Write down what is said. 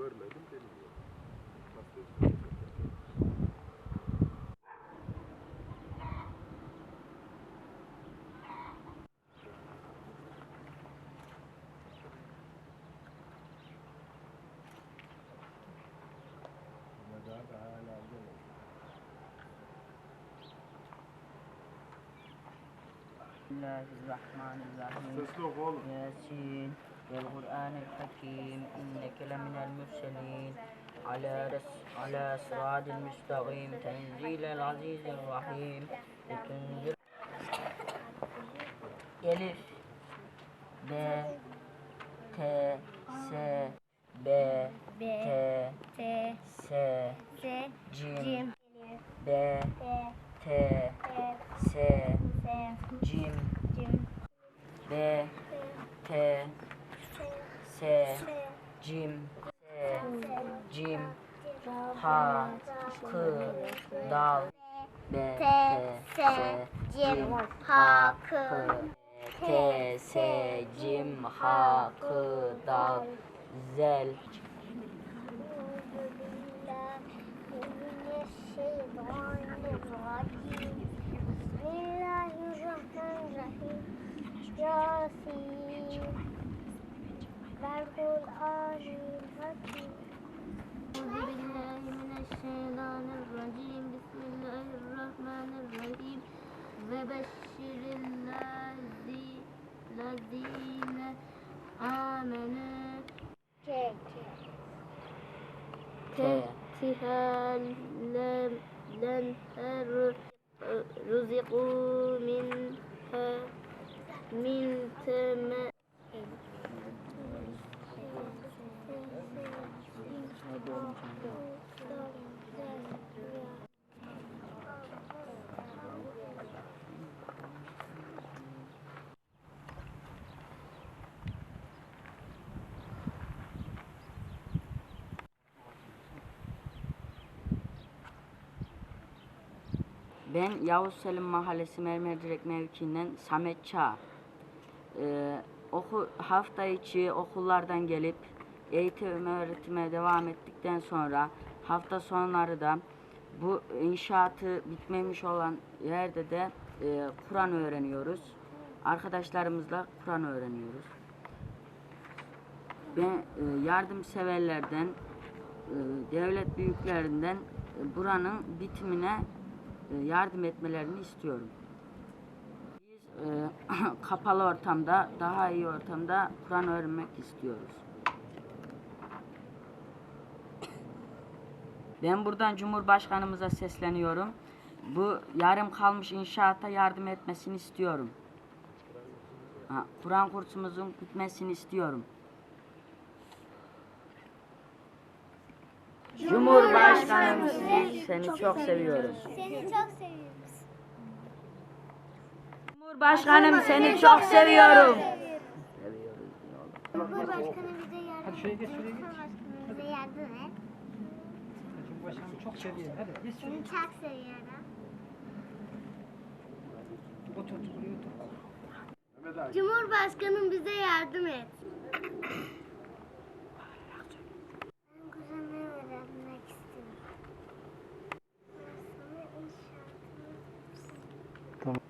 görmedim demiyor. Nasıl Bismillahirrahmanirrahim. Sesli oku oğlum. Yasin. والقرآن الحكيم إنك لمن المرسلين على رس على صراط المستقيم تنزيل العزيز الرحيم لتنذر ألف ب ت س ب B, ت T, س S, جيم Cim, ب T, ت T, س S, Cim, S, Cim, Ha, Kı, Dal, B, T, S, Cim, Ha, Kı, T, S, Cim, Ha, Kı, Dal, Zel, Bismillahirrahmanirrahim. Yasin. Bismillahirrahmanirrahim. Ve beşşirin lezine amenü tehtihal lenher e, rüziku Ben Yavuz Selim Mahallesi Mermerdirek mevkiinden Samet Çağ. Ee, oku, hafta içi okullardan gelip eğitim öğretime devam ettikten sonra hafta sonları da bu inşaatı bitmemiş olan yerde de e, Kur'an öğreniyoruz. Arkadaşlarımızla Kur'an öğreniyoruz. Ben e, yardımseverlerden, e, devlet büyüklerinden e, buranın bitimine yardım etmelerini istiyorum. Biz e, kapalı ortamda, daha iyi ortamda Kur'an öğrenmek istiyoruz. Ben buradan Cumhurbaşkanımıza sesleniyorum. Bu yarım kalmış inşaata yardım etmesini istiyorum. Kur'an kursumuzun bitmesini istiyorum. Cumhurbaşkanım sizi seni çok seviyorum. Seni çok seviyoruz. Cumhurbaşkanım seni çok seviyorum. Cumhurbaşkanı bize yardım Hadi şuraya geç, şuraya geç. Cumhurbaşkanı bize yardım et. Cumhurbaşkanı çok seviyorum. Hadi geç Seni çok seviyorum. Otur, buraya otur. Ali. Cumhurbaşkanım bize yardım et. Tamam.